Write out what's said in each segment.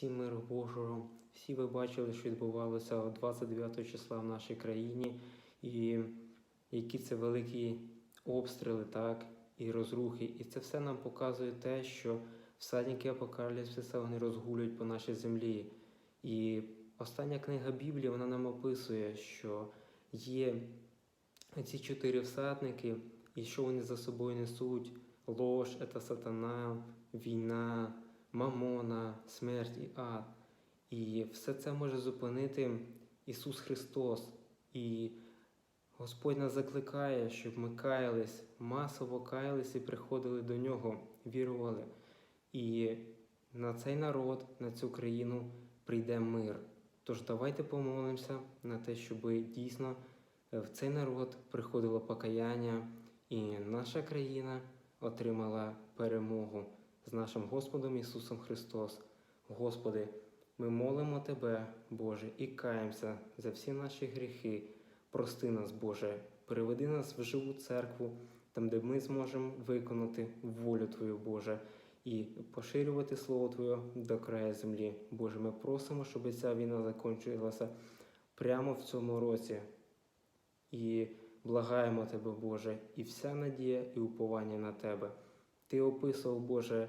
Всім миру Божого. Всі ви бачили, що відбувалося 29 числа в нашій країні, і які це великі обстріли, так, і розрухи. І це все нам показує те, що всадники апокаліпсиса вони розгулюють по нашій землі. І остання книга Біблії вона нам описує, що є ці чотири всадники, і що вони за собою несуть. Ложь це сатана, війна, мамона, смерть і ад. І все це може зупинити Ісус Христос. І Господь нас закликає, щоб ми каялись, масово каялись і приходили до Нього, вірували. І на цей народ, на цю країну прийде мир. Тож давайте помолимося на те, щоб дійсно в цей народ приходило покаяння, і наша країна отримала перемогу з нашим Господом Ісусом Христос. Господи, ми молимо Тебе, Боже, і каємося за всі наші гріхи. Прости нас, Боже, приведи нас в живу церкву, там, де ми зможемо виконати волю Твою, Боже, і поширювати Слово Твоє до краю землі. Боже, ми просимо, щоб ця війна закінчилася прямо в цьому році. І благаємо Тебе, Боже, і вся надія і уповання на Тебе. Ти описував, Боже,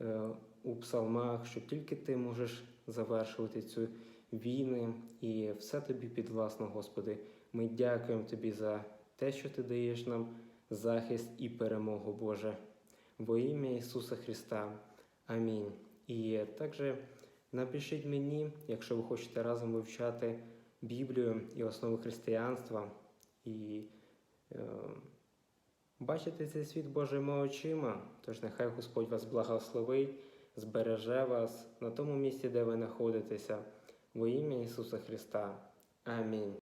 е, у псалмах, що тільки Ти можеш завершувати цю війну, і все тобі підвласно, Господи. Ми дякуємо Тобі за те, що Ти даєш нам захист і перемогу, Боже. Во ім'я Ісуса Христа. Амінь. І також напишіть мені, якщо ви хочете разом вивчати Біблію і основи християнства, і е, бачити цей світ Божими очима. Тож нехай Господь вас благословить, збереже вас на тому місці, де ви знаходитеся, во ім'я Ісуса Христа. Амінь.